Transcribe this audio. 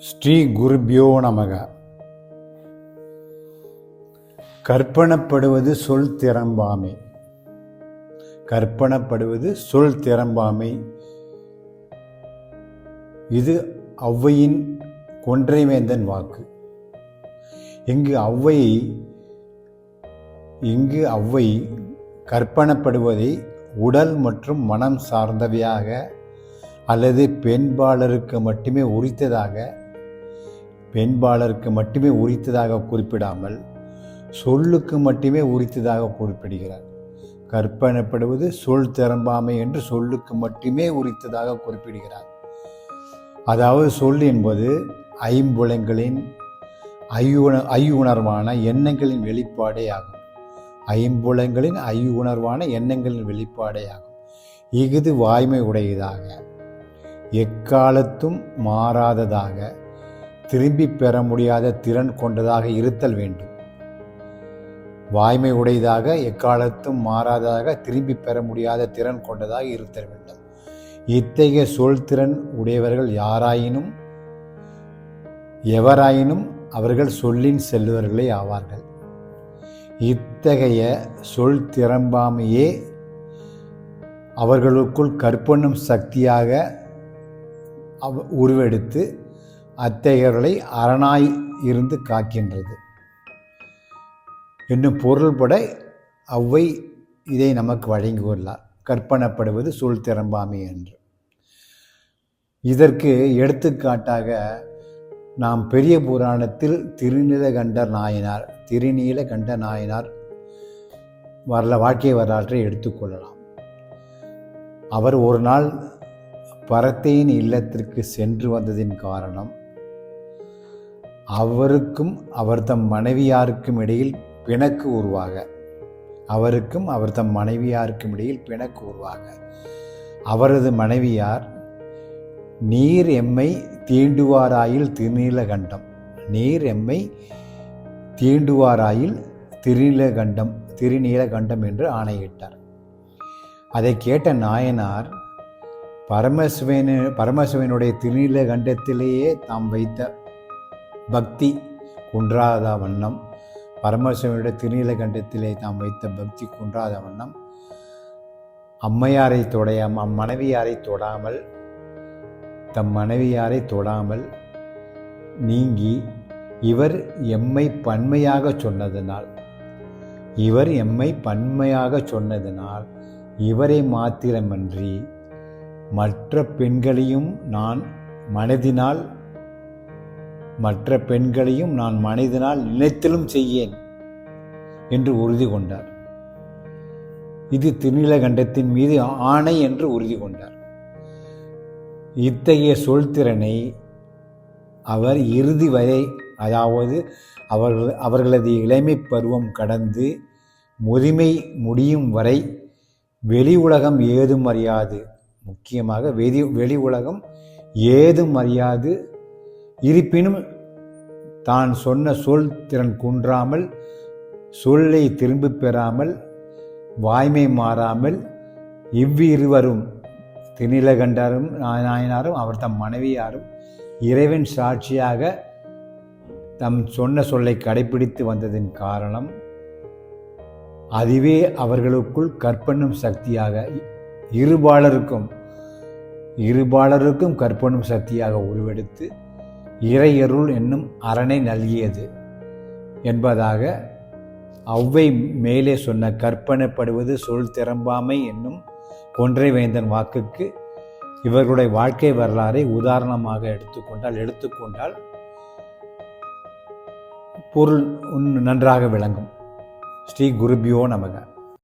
ஸ்ரீ குருபியோ நமக. கற்பனப்படுவது சொல் திறம்பாமை. கற்பனப்படுவது சொல் திறம்பாமை. இது ஔவையின் கொன்றைவேந்தன் வாக்கு. இங்கு ஔவை இங்கு ஔவை கற்பனப்படுவதை உடல் மற்றும் மனம் சார்ந்தவையாக அல்லது பெண்பாளருக்கு மட்டுமே உரித்ததாக பெண்பாளருக்கு மட்டுமே உரித்ததாக குறிப்பிடாமல் சொல்லுக்கு மட்டுமே உரித்ததாக குறிப்பிடுகிறார். கற்பனப்படுவது சொல் திறம்பாமை என்று சொல்லுக்கு மட்டுமே உரித்ததாக குறிப்பிடுகிறார். அதாவது சொல் என்பது ஐம்புலங்களின் ஐயுண ஐயுணர்வான எண்ணங்களின் வெளிப்பாடே ஆகும். ஐம்புலங்களின் ஐயுணர்வான எண்ணங்களின் வெளிப்பாடே ஆகும். இஃது வாய்மை உடையதாக எக்காலத்தும் மாறாததாக திரும்பி பெற முடியாத திறன் கொண்டதாக இருத்தல் வேண்டும். வாய்மை உடையதாக எக்காலத்தும் மாறாததாக திரும்பி பெற முடியாத திறன் கொண்டதாக இருத்தல் வேண்டும். இத்தகைய சொல் திறன் உடையவர்கள் யாராயினும் எவராயினும் அவர்கள் சொல்லின் செல்வர்களே ஆவார்கள். இத்தகைய சொல் திறம்பாமையே அவர்களுக்குள் கற்பனும் சக்தியாக அவ உருவெடுத்து அத்தகையவர்களை அரணாய் இருந்து காக்கின்றது. என்னும் பொருள்பட அவ்வை இதை நமக்கு வழங்கியுள்ளார். கற்பனப்படுவது சொல் திறம்பாமை என்று. இதற்கு எடுத்துக்காட்டாக நாம் பெரிய புராணத்தில் திருநீலகண்டர் நாயனார் திருநீலகண்ட நாயனார் வரல வாழ்க்கை வரலாற்றை எடுத்துக்கொள்ளலாம் அவர் ஒரு நாள் பரத்தையின் இல்லத்திற்கு சென்று வந்ததின் காரணம் அவருக்கும் அவர் தம் மனைவியாருக்கும் இடையில் பிணக்கு உருவாக. அவருக்கும் அவர் தம் மனைவியாருக்கும் இடையில் பிணக்கு உருவாக. அவரது மனைவியார் நீர் எம்மை தீண்டுவாராயில் திருநீலகண்டம். நீர் எம்மை தீண்டுவாராயில் திருநீலகண்டம் திருநீலகண்டம் என்று ஆணையிட்டார். அதை கேட்ட நாயனார் பரமசிவனு பரமசிவனுடைய திருநீலகண்டத்திலேயே தாம் வைத்த பக்தி குன்றாத வண்ணம். பரமசிவனுடைய திருநீலகண்டத்திலே தாம் வைத்த பக்தி குன்றாத வண்ணம். அம்மையாரை தொடையாம அம்மனைவியாரை தொடாமல் தம் மனைவியாரை தொடாமல் நீங்கி இவர் எம்மை பன்மையாக சொன்னதனால் இவர் எம்மை பன்மையாக சொன்னதனால் இவரை மாத்திரமன்றி மற்ற பெண்களையும் நான் மனதினால் மற்ற பெண்களையும் நான் மனிதனால் நினைத்திலும் செய்யேன் என்று உறுதி கொண்டார். இது திருநீலகண்டத்தின் மீது ஆணை என்று உறுதி கொண்டார். இத்தகைய சொல்திறனை அவர் இறுதி வரை அதாவது அவர்கள் அவர்களது இளமை பருவம் கடந்து முதுமை முடியும் வரை வெளி உலகம் ஏதும் அறியாது. முக்கியமாக வெளி வெளி உலகம் ஏதும் அறியாது. இருப்பினும் தான் சொன்ன சொல் திறன் குன்றாமல் சொல்லை திரும்பப் பெறாமல் வாய்மை மாறாமல் இவ்விருவரும் திருநிலகண்டரும் நாயனாரும் அவர் தம் மனைவியாரும் இறைவன் சாட்சியாக தம் சொன்ன சொல்லை கடைபிடித்து வந்ததின் காரணம் அதுவே அவர்களுக்குள் கற்பனும் சக்தியாக இருபாலருக்கும் இருபாலருக்கும் கற்பனும் சக்தியாக உருவெடுத்து இறையருள் என்னும் அரணை நல்கியது என்பதாக அவ்வை மேலே சொன்ன கற்பனைப்படுவது சொல் திறம்பாமை என்னும் கொன்றை வேந்தன் வாக்குக்கு இவர்களுடைய வாழ்க்கை வரலாறை உதாரணமாக எடுத்துக்கொண்டால் எடுத்துக்கொண்டால் பொருள் நன்றாக விளங்கும். ஸ்ரீ குருபியோ நமக.